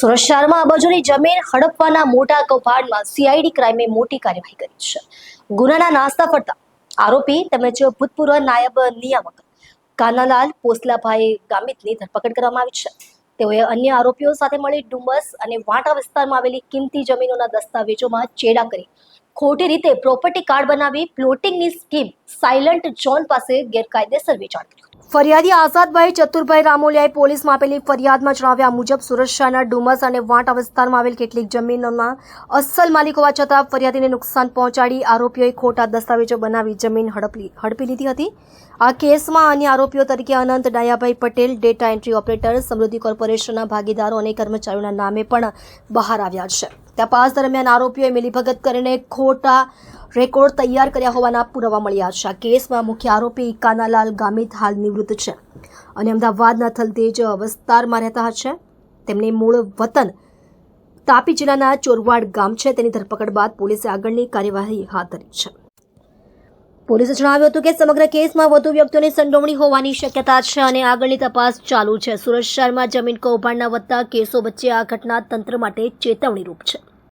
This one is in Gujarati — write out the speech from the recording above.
સુરત શહેરમાં અબજોની જમીન હડપવાના મોટા કૌભાંડમાં સીઆઈડી ક્રાઇમે મોટી કાર્યવાહી કરી છે. ગુનાના નાસ્તા ફરતા આરોપી તેમજ ભૂતપૂર્વ નાયબ નિયામક કાનાલાલ પોસલાભાઈ ગામિતની ધરપકડ કરવામાં આવી છે. તેઓએ અન્ય આરોપીઓ સાથે મળી ડુમસ અને વાંટા વિસ્તારમાં આવેલી કિંમતી જમીનોના દસ્તાવેજોમાં ચેડા કરી ખોટી રીતે પ્રોપર્ટી કાર્ડ બનાવી પ્લોટિંગની સ્કીમ સાયલન્ટ ઝોન પાસે ગેરકાયદેસર વેચાણ કર્યું. ફરિયાદી આઝાદભાઈ ચતુરભાઈ રામોલિયાએ પોલીસમાં આપેલી ફરિયાદમાં જણાવ્યા મુજબ શહેરના ડુમસ અને વાંટા વિસ્તારમાં આવેલ કેટલીક જમીનોના અસલ માલિક હોવા છતાં ફરિયાદીને નુકસાન પહોંચાડી આરોપીઓએ ખોટા દસ્તાવેજો બનાવી જમીન હડપી હડપી લીધી હતી. આ કેસમાં અન્ય આરોપીઓ તરીકે Anant Dayabhai Patel, data entry operator, Samruddhi કોર્પોરેશનના ભાગીદારો અને કર્મચારીઓના નામે પણ બહાર આવ્યા છે. તપાસ દરમિયાન આરોપીઓએ મિલીભગત કરીને ખોટા રેકોર્ડ તૈયાર કર્યા હોવાના પુરાવા મળ્યા છે. આ કેસમાં મુખ્ય આરોપી કાનાલાલ ગામિત હાલ નિવૃત્ત છે અને અમદાવાદના થલતેજ વિસ્તારમાં રહેતા છે. તેમની મૂળ વતન તાપી જિલ્લાના ચોરવાડ ગામ છે. તેની ધરપકડ બાદ પોલીસે આગળની કાર્યવાહી હાથ ધરી છે. પોલીસે જણાવ્યું હતું કે સમગ્ર કેસમાં વધુ વ્યક્તિઓની સંડોવણી હોવાની શક્યતા છે અને આગળની તપાસ ચાલુ છે. સુરત શહેરમાં જમીન કૌભાંડના વધતા કેસો વચ્ચે આ ઘટના તંત્ર માટે ચેતવણીરૂપ છે.